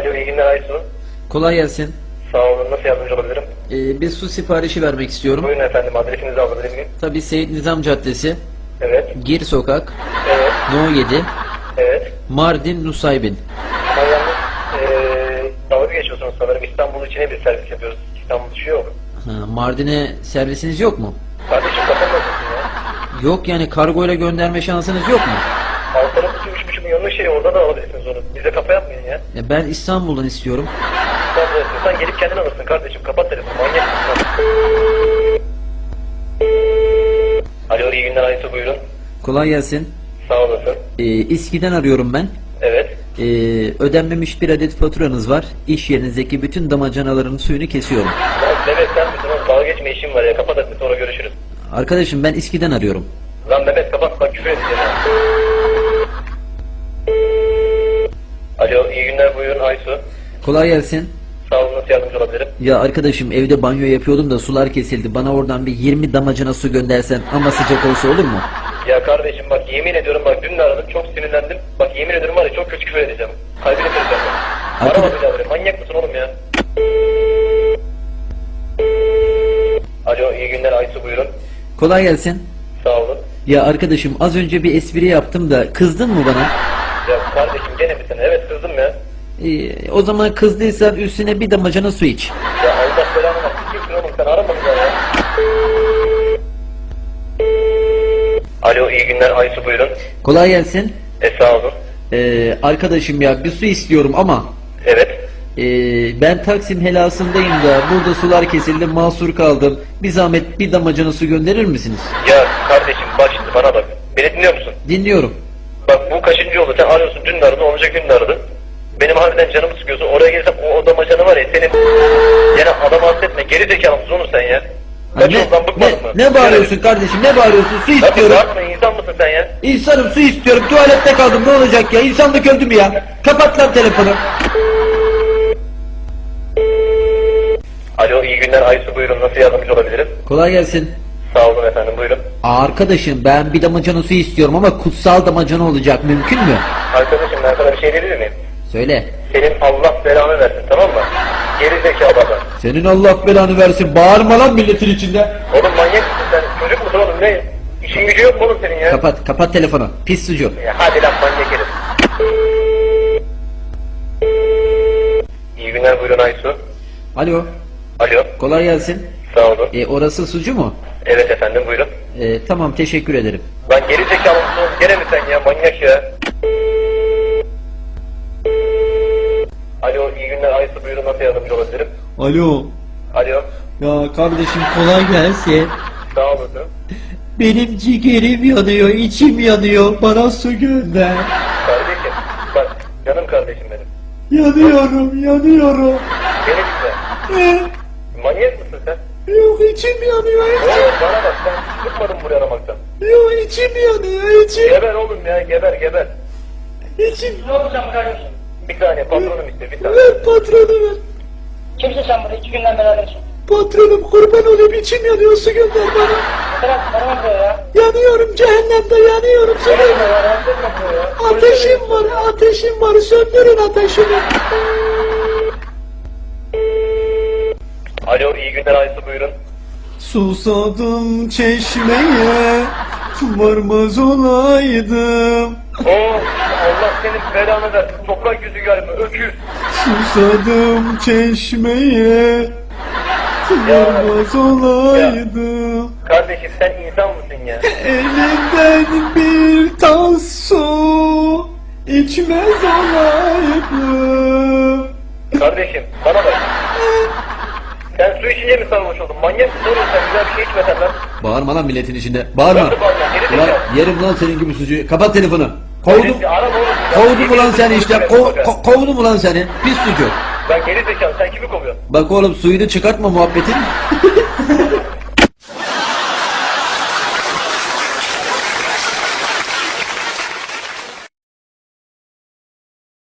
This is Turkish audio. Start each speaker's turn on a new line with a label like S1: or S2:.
S1: Alo iyi günler Aysu.
S2: Kolay gelsin.
S1: Sağ olun nasıl yardımcı olabilirim?
S2: Ee, bir su siparişi vermek istiyorum.
S1: Buyurun efendim adresinizi alabilir miyim?
S2: Tabii Seyit Nizam Caddesi,
S1: Evet.
S2: Gir Sokak,
S1: Evet.
S2: No 7,
S1: Evet.
S2: Mardin Nusaybin.
S1: Yalnız eee dalga geçiyorsunuz sanırım. İstanbul içine bir servis yapıyoruz. İstanbul dışı yok.
S2: Ha, Mardin'e servisiniz yok mu?
S1: Kardeşim kafam nasılsın ya?
S2: Yok yani kargoyla gönderme şansınız yok mu?
S1: Alt tarafı üç buçuk milyonluk şey orada da alabilirsiniz onu. Bize kafa yapmayın ya.
S2: Ya ben İstanbul'dan istiyorum.
S1: İstanbul'a istiyorsan gelip kendin alırsın kardeşim. Kapat telefonu manyak mısın? Alo iyi günler Aysu buyurun.
S2: Kolay gelsin.
S1: Sağ olasın.
S2: Ee, İSKİ'den arıyorum ben.
S1: Evet.
S2: Ee, ödenmemiş bir adet faturanız var. İş yerinizdeki bütün damacanaların suyunu kesiyorum.
S1: Mehmet sen oğlum? Dalga geçme işim var ya. Kapat hadi sonra görüşürüz.
S2: Arkadaşım ben İSKİ'den arıyorum.
S1: Lan Mehmet kapat bak küfür ha. Alo iyi günler buyurun Aysu.
S2: Kolay gelsin.
S1: Sağ olun nasıl yardımcı olabilirim?
S2: Ya arkadaşım evde banyo yapıyordum da sular kesildi. Bana oradan bir 20 damacana su göndersen ama sıcak olsa olur mu?
S1: Ya kardeşim bak yemin ediyorum bak dün de aradım çok sinirlendim. Bak yemin ediyorum var ya çok kötü küfür edeceğim. Kalbini kıracağım.
S2: Arkadaş-
S1: Arama biraderim manyak mısın oğlum ya? Alo iyi günler Aysu buyurun.
S2: Kolay gelsin.
S1: Sağ olun.
S2: Ya arkadaşım az önce bir espri yaptım da kızdın mı bana?
S1: Ya kardeşim gene misin? Evet.
S2: Ee, o zaman kızdıysan üstüne bir damacana su iç.
S1: Ya Allah belanı versin. Kimsin oğlum sen arama beni ya. Alo iyi günler Aysu buyurun.
S2: Kolay gelsin.
S1: E sağ olun.
S2: Ee, arkadaşım ya bir su istiyorum ama
S1: Evet.
S2: ee, ben Taksim helasındayım da burada sular kesildi mahsur kaldım. Bir zahmet bir damacana su gönderir misiniz?
S1: Ya kardeşim bak şimdi bana bak. Beni dinliyor musun?
S2: Dinliyorum.
S1: Bak bu kaçıncı oldu? Sen arıyorsun dün de aradın, olacak gün de aradın. Benim harbiden canımı sıkıyorsun. Oraya gelsem o odama canı var ya senin... Yani adam affetme. Geri zekalı mısın oğlum sen ya?
S2: Ha,
S1: Kaç
S2: ne,
S1: yoldan bıkmadın mı?
S2: ne, ne bağırıyorsun kardeşim ne bağırıyorsun su
S1: Lan
S2: istiyorum.
S1: bağırma insan mısın sen ya?
S2: İnsanım su istiyorum tuvalette kaldım ne olacak ya insanlık öldü mü ya? Kapat lan telefonu.
S1: Alo iyi günler Aysu buyurun nasıl yardımcı olabilirim?
S2: Kolay gelsin.
S1: Sağ olun efendim buyurun.
S2: Arkadaşım ben bir damacana su istiyorum ama kutsal damacana olacak mümkün mü?
S1: Arkadaşım ben sana bir şey diyebilir miyim?
S2: Söyle.
S1: Senin Allah belanı versin tamam mı? Geri zekalı adam.
S2: Senin Allah belanı versin bağırma lan milletin içinde.
S1: Oğlum manyak mısın sen? Çocuk musun oğlum ne? İşin gücü yok mu oğlum senin ya?
S2: Kapat kapat telefonu pis sucu.
S1: Ya hadi lan manyak herif. İyi günler buyurun Aysu.
S2: Alo
S1: Alo
S2: kolay gelsin.
S1: sağ olun.
S2: E, orası sucu mu?
S1: Evet efendim buyurun.
S2: E, tamam teşekkür ederim.
S1: Lan geri zekalı mısın oğlum? Gene mi sen ya manyak ya? Alo iyi günler Aysu buyurun nasıl yardımcı olabilirim?
S2: Alo
S1: Alo
S2: ya kardeşim kolay gelsin.
S1: sağ olasın.
S2: Benim ciğerim yanıyor içim yanıyor bana su gönder.
S1: Kardeşim bak canım kardeşim benim.
S2: Yanıyorum yanıyorum.
S1: Beni dinle.
S2: Eh,
S1: Manyak mısın sen?
S2: Yok içim yanıyor
S1: Oğlum bana bak sen çıkmadın buraya aramaktan.
S2: Yok içim yanıyor içim.
S1: Geber oğlum ya geber geber.
S2: İçim.
S3: Ne olacağım kardeşim?
S1: Bir saniye patronum işte bir saniye.
S2: Ver patronu ver.
S3: Kimsin sen burada? İki günden beri arıyorsun.
S2: Patronum kurban olayım içim yanıyor su gönder bana.
S3: Bırak, bana buraya ya.
S2: Yanıyorum cehennemde yanıyorum su
S1: Geber
S2: gönder.
S1: ya rahatsız etme buraya ya.
S2: Ateşim var ateşim var söndürün ateşimi.
S1: Alo iyi günler Aysu buyurun.
S2: Susadım çeşmeye varmaz olaydım.
S1: Oo Allah senin belanı versin. Toprak yüzü galiba öküz.
S2: Susadım çeşmeye varmaz olaydım.
S1: Kardeşim sen insan mısın ya?
S2: Elinden bir tas su içmez olaydım.
S1: Kardeşim bana bak. Sen su içince mi sarhoş oldun? Manyak mısın oğlum sen güzel bir şey içmesen lan.
S2: Bağırma lan milletin içinde. Bağırma. Ulan yerim lan senin gibi sucuğu. Kapat telefonu. Kovdum. Kovdum ulan seni işte. Ko- ko- kovdum ulan seni. Pis sucuk.
S1: Ben geri zekalı sen kimi kovuyorsun?
S2: Bak oğlum suyunu çıkartma muhabbetin.